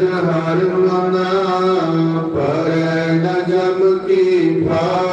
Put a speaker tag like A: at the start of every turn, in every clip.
A: ਜਹਰ ਹੁਲਾਣਾ ਪਰ ਨਜਮ ਕੀ ਫਾ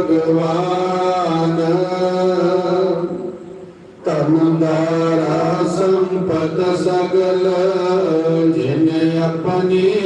A: ਭਗਵਾਨ। ਧਨ ਦਾਰਾ ਸੰਪਤ ਸਗਲ ਜਿਨ ਆਪਣੀ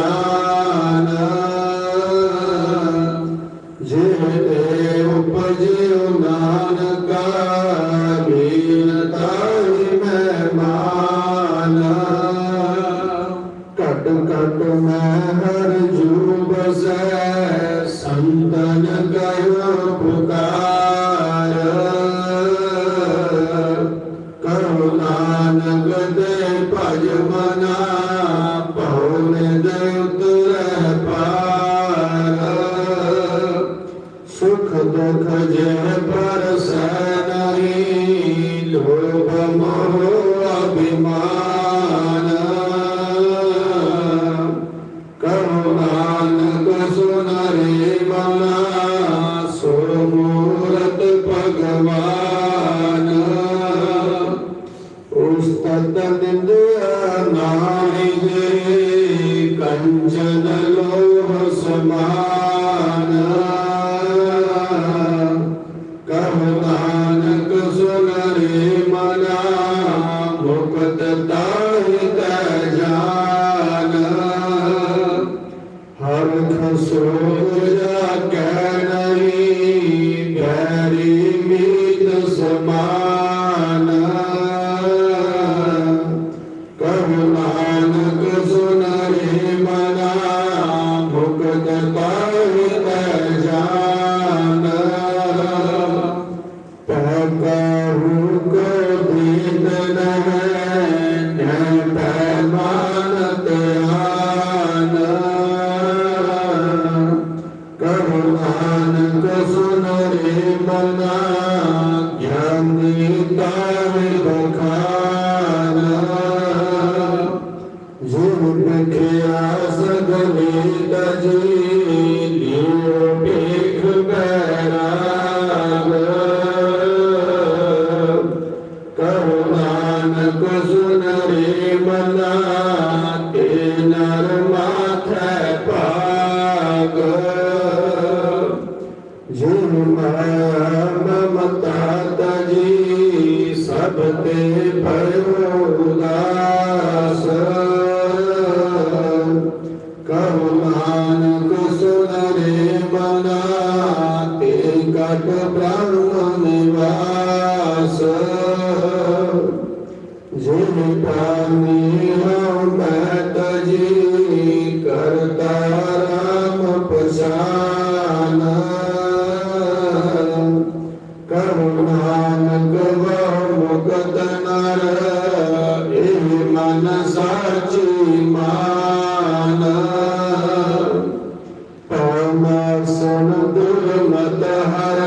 A: Krishna Thank you. ਮਾਤਾ ਜੀ ਸਭ ਤੇ ਭਇਓ ਉਦਾਸ رسول در متحر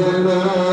A: جمال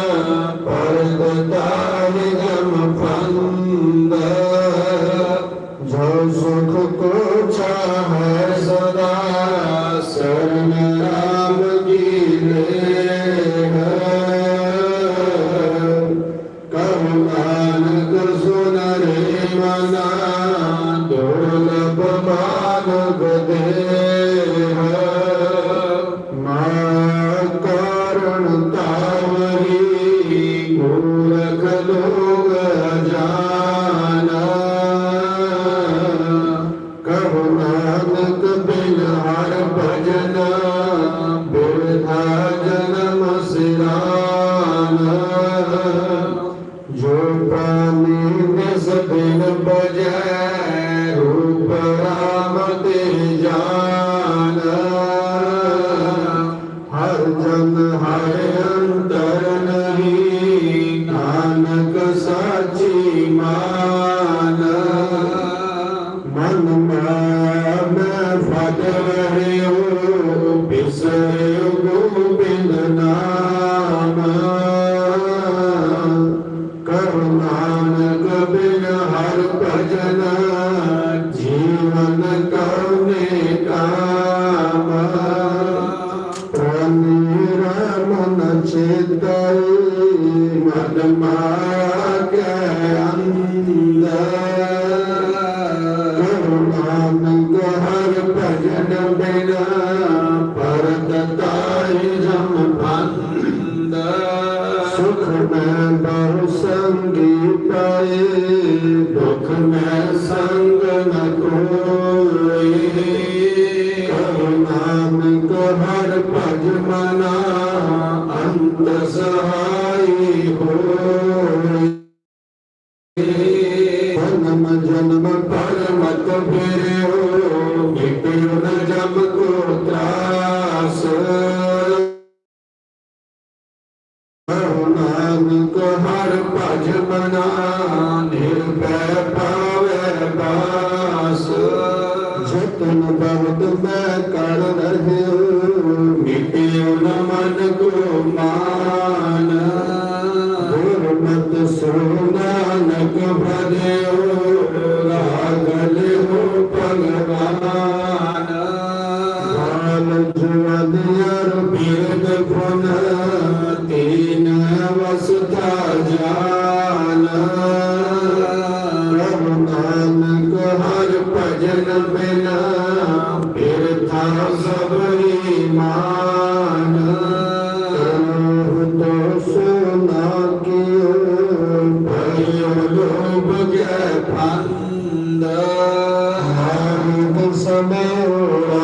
A: معك عند رحمن ظهر فجد بنا فرد تائزم بند سخ میں بہو سنگی پائے دکھ میں سنگ نہ کوئی کرمان کو ہر پج منا أجمعنا. يبلغك فانده هم صبورا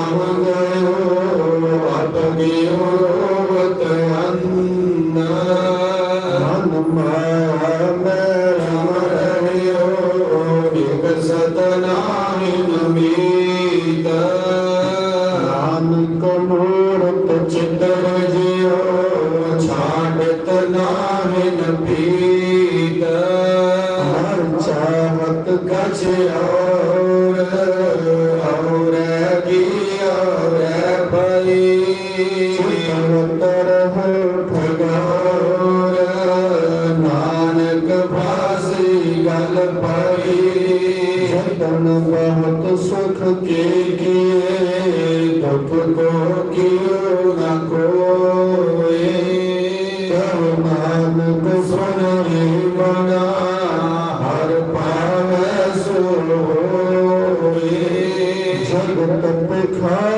A: ਮਨ ਪਾਈ ਸਤਨ ਬਹੁਤ ਸੁਖ ਕੇ ਕੀਏ ਦੁਖ ਕੋ ਕਿਉ ਨਾ ਕੋਏ ਤਵ ਨਾਮ ਕੋ ਸੁਨ ਮਨਾ ਹਰ ਪਾਵੈ ਸੋ ਹੋਏ ਸਭ ਤਪ ਖਾ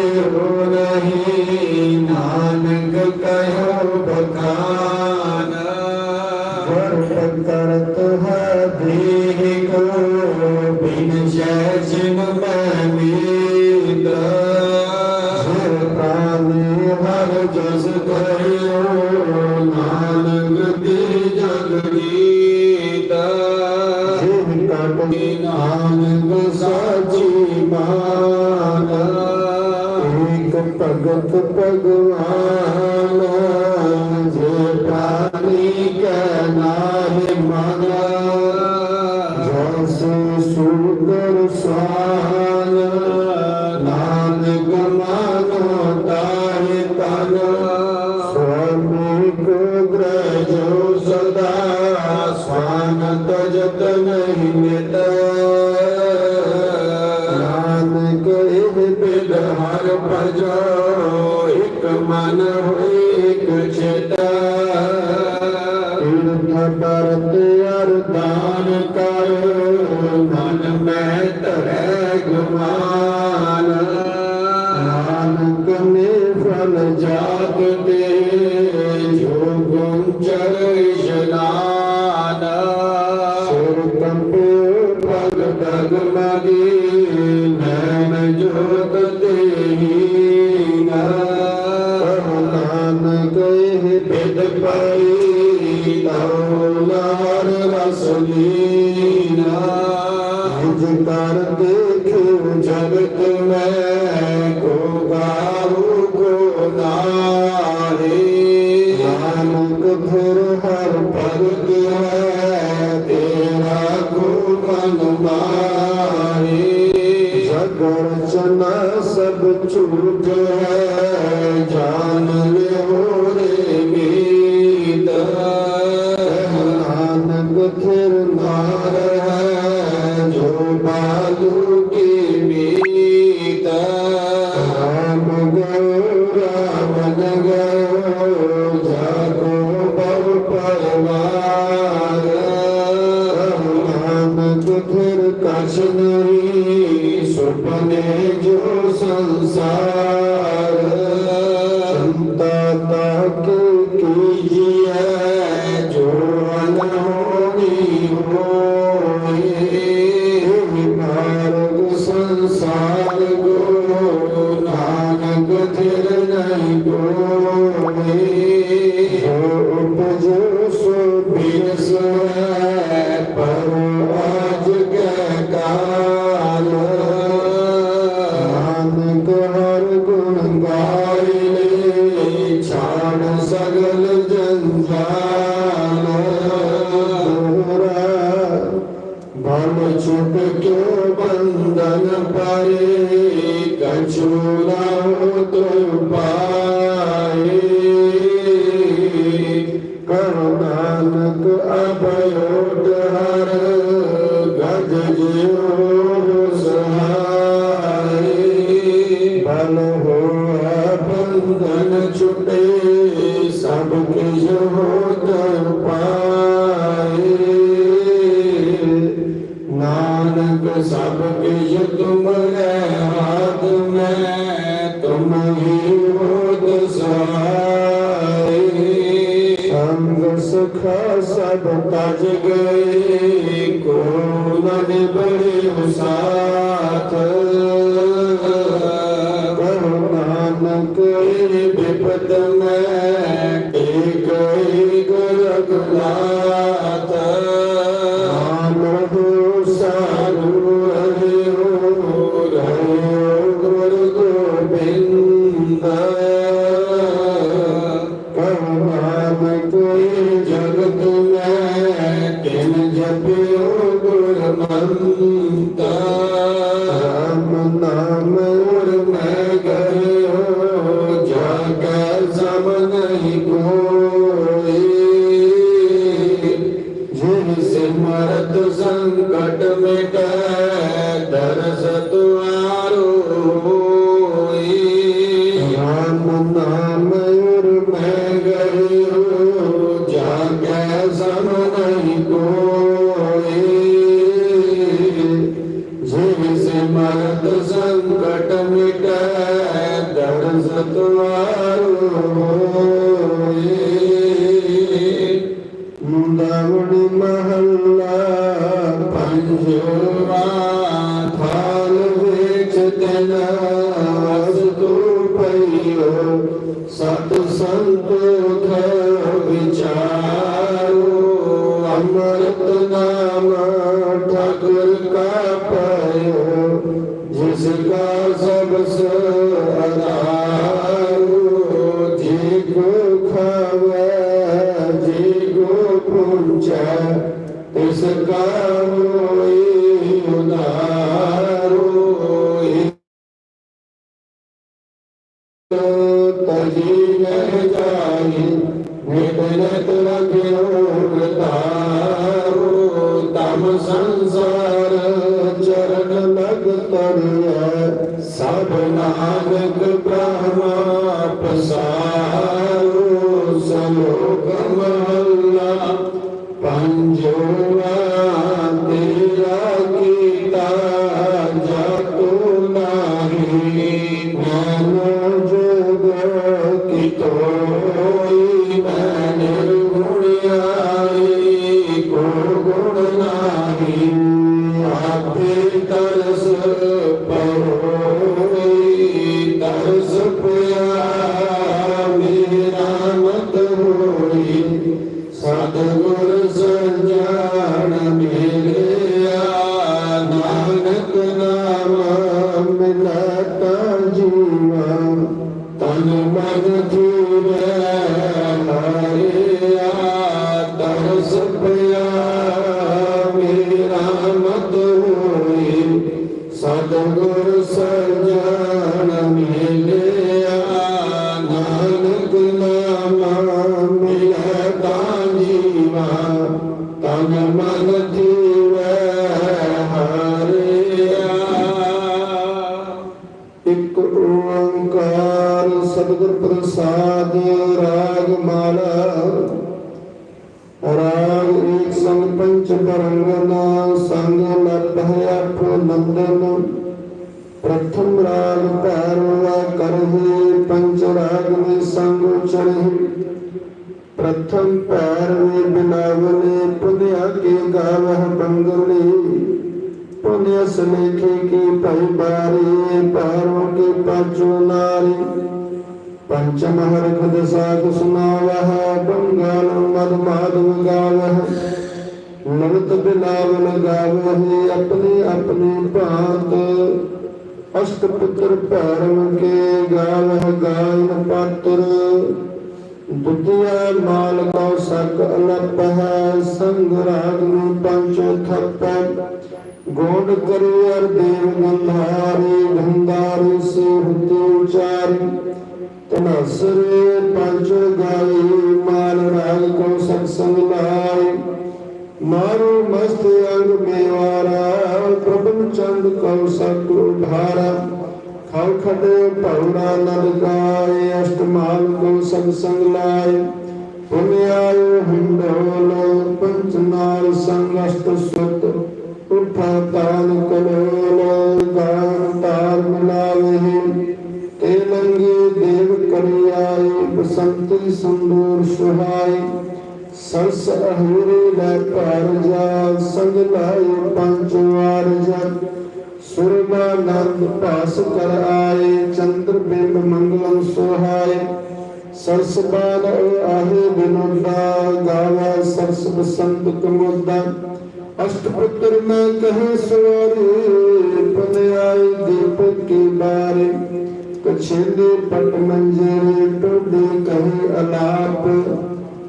A: Senhor. ਸੁਖ ਸਭ ਤਜ ਗਏ ਕੋ ਨਨ ਬੜੇ ਸਾਥ
B: জামানায় গো Lord, ਪੈਰ ਵੇ ਬਿਨਾਵਲੇ ਪੁਨਿਆ ਕੇ ਗਾਵਹ ਬੰਗਲੇ ਪੁਨਿਆ ਸਲੇਖੇ ਕੀ ਭਈ ਬਾਰੀ ਪੈਰੋਂ ਕੇ ਪਾਜੋ ਨਾਰੀ। ਪੰਚਮ ਹਰਖ ਦਸਾਕ ਸੁਨਾਵਹ, ਬੰਗਲ ਮਦ ਮਾਧਵ ਗਾਵਹ। ਨਵਤ ਬਿਲਾਵਲ ਗਾਵਹਿ, ਆਪਣੀ ਆਪਣੀ ਭਾਂਤ। ਅਸ਼ਟ ਪੁੱਤਰ ਭੈਰਵ ਕੇ ਗਾਵਹਿ ਗਾਇਨ ਪਾਤਰ। ਦੁਤੀਆ ਮਾਲ ਕਉ ਸਕ ਅਲਪ ਹੈ ਸੰਗ ਰਾਗ ਨੂੰ ਪੰਚ ਥਪ। ਗੋਡ ਕਰੀ ਅਰ ਦੇਵ ਗੰਧਾਰੀ ਗੰਧਾਰੀ ਸੇ ਹੁਤੀ ਉਚਾਰੀ। ਤਨਸਰੇ ਪੰਚ ਗਾਈ, ਮਾਲ ਰਾਗ ਕਉ ਸਕ ਸੰਗ ਲਾਈ ਮਾਰੂ ਮਸਤ ਅੰਗ ਮੇਵਾਰਾ ਪ੍ਰਭਨ ਚੰਦ ਕਉ ਸਕ ਉਧਾਰਾ ਖਲ ਖੜੇ ਨਦ ਗਾਏ ਅਸ਼ਟਮਾਲ ਕੋ ਸੰਗ ਸੰਗ ਲਾਏ ਪੁਨਿਆਇ ਹੰਡੋਲ ਪੰਚ ਸੰਗ ਅਸ਼ਟ ਸੁਤ, ਉਠਾ ਤਾਨ ਕਲੋਲ ਗਾਨ ਤਾਲ ਮਿਲਾਵੇ। ਤੇ ਲੰਗੇ ਦੇਵ ਕਰਿਆਏ ਬਸੰਤੀ ਸੰਦੂਰ ਸੁਹਾਈ ਸਰਸ ਅਹੂਰੇ ਲੈ ਘਰ ਜਾ, ਸੰਗ ਲਾਇ ਪੰਜ ਵਾਰ ਜਾ। ਸੁਰਬਾਨੰਦ ਭਾਸ ਕਰ ਆਏ, ਚੰਦਰ ਬਿੰਬ ਮੰਗਲਮ ਸੁਹਾਏ। ਸਰਸ ਆਹੇ ਬਿਨੋਦਾ ਗਾਵਾ ਸਰਸ ਬਸੰਤ ਕਮੋਦਾ ਅਸ਼ਟ ਮੈਂ ਕਹੇ, ਸਵਾਰੇ ਪਨਿਆਈ ਦੀਪਕ ਕੀ ਬਾਰੇ। ਕਛੇਲੇ ਪਟ ਮੰਜਰੇ ਟੋਡੇ ਕਹੇ ਅਲਾਪ।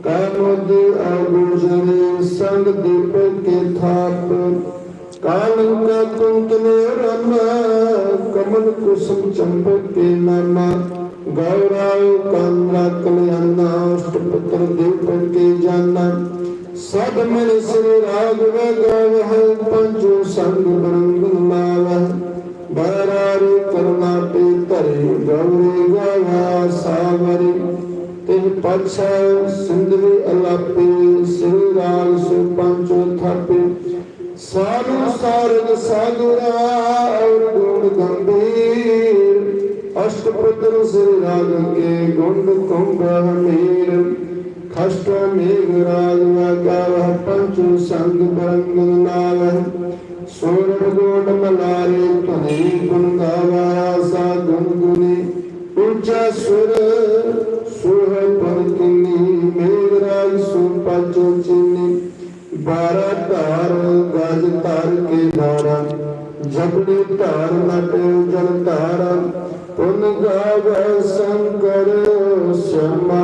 B: ਕਾਮੋਦ ਆਗੁਜਰੇ ਸੰਗ ਦੀਪਕ ਕੇ ਥਾਪ। ਕਾਲੰਕਾ ਕੁੰਤਲੇ ਰਮ, ਕਮਲ ਕੁਸਮ ਚੰਪਕ ਕੇ ਨਾਮਾ। ਗੌਰਾਉ ਕੰਦਰਾ ਕਲਿਆਣਾ ਅਸ਼ਟ ਪੁੱਤਰ ਦੀਪਕ ਕੇ ਜਾਨਾ। ਸਦ ਮਿਲ ਸ੍ਰੀ ਰਾਗ ਵਗਾਵ ਹੈ ਪੰਜੋ ਸੰਗ ਬਰੰਗ ਲਾਵ ਬਰਾਰੀ ਕਰਨਾਟੇ ਧਰੇ ਗੌਰੀ ਗਾਵਾ ਸਾਵਰੀ। ਤੇ ਪਛ ਸਿੰਧਵੀ ਅਲਾਪੇ, ਸ੍ਰੀ ਰਾਗ ਸੋ ਪੰਚੋ ਥਾਪੇ। ਸਾਰੂ ਸਾਰਗ ਸਾਗਰਾ ਔਰ ਗੁਣ ਗੰਭੀਰ। ਅਸ਼ਟ ਪੁੱਤਰ ਸ੍ਰੀ ਰਾਗ ਕੇ ਗੁੰਡ ਕੁੰਭ ਹਮੀਰ ਖਸ਼ਟ ਮੇਘ ਰਾਗ ਵਗਾਵ ਪੰਚੋ ਸੰਗ ਬਰੰਗ ਨਾਵ ਸੋਰਠ ਗੋਡ ਮਲਾਰੇ ਧੁਨੀ ਗੁਣ ਗਾਵਾ ਸਾ ਗੁਣ ਗੁਨੀ। ਉੱਚਾ ਸੁਰ ਸੁਹ ਪਰ ਕਿਨੀ, ਮੇਘ ਰਾਗ ਸੋ ਪੰਚੋ ਚਿਨੀ। ਬਾਰਾ ਧਾਰ ਗਜ ਧਾਰ ਕੇ ਧਾਰਾ ਜਪੜੀ ਧਾਰ ਨਟ ਜਲ ਧਾਰਾ। ਪੁਨ ਗਾਵ ਸ਼ੰਕਰ ਸਮਾ